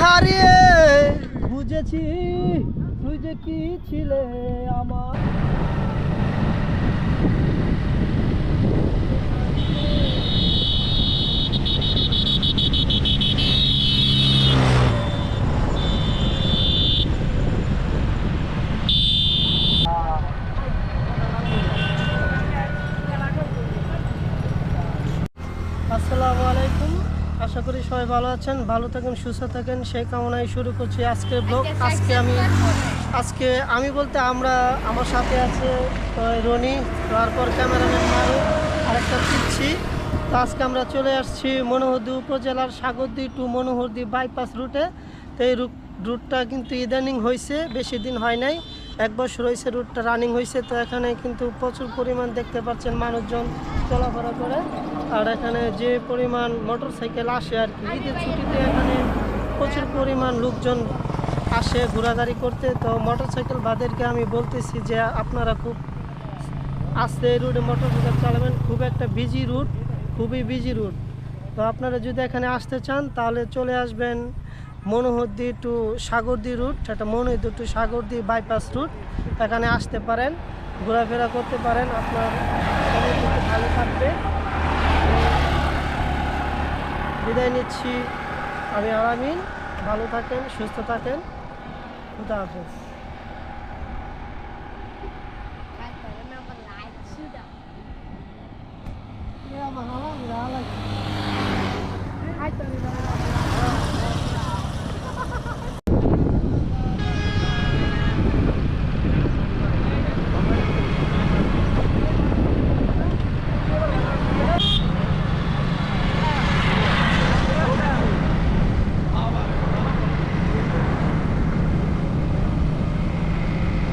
হারিয়ে। বুঝেছি তুই যে কি ছিলে আমার। আসসালামু আলাইকুম। আশা করি সবাই ভালো আছেন ভালো থাকেন সুস্থ থাকেন সেই কামনায় শুরু করছি আজকে ব্লগ আজকে আমি আজকে আমি বলতে আমরা আমার সাথে আছে রনি তারপর ক্যামেরাম্যান মারু আরেকটা পিচ্ছি। তো আজকে আমরা চলে আসছি মনোহরদি উপজেলার সাগরদি টু মনোহরদি বাইপাস রুটে তো এই রুট রুটটা কিন্তু ইদানিং হয়েছে বেশি দিন হয় নাই। এক বছর হয়েছে রুটটা রানিং হয়েছে, তো এখানে কিন্তু প্রচুর পরিমাণ দেখতে পাচ্ছেন মানুষজন চলাফেরা করে। আর এখানে যে পরিমাণ মোটর সাইকেল আসে আর কি, ঈদের ছুটিতে এখানে প্রচুর পরিমাণ লোকজন আসে ঘোরাঘুরি করতে। তো মোটর সাইকেল বাদেরকে আমি বলতেছি যে আপনারা খুব আস্তে রুটে মোটর সাইকেল চালাবেন, খুব একটা বিজি রুট খুবই বিজি রুট তো আপনারা যদি এখানে আসতে চান, তাহলে চলে আসবেন মনোহরদি টু সাগরদি রুট সেটা Monohardi to Sagardi bypass route এখানে আসতে পারেন, ঘোরাফেরা করতে পারেন, আপনার ভালো থাকবে। বিদায় নিচ্ছি আমি আরামিন ভালো থাকেন, সুস্থ থাকেন, খুদা হাফেজ।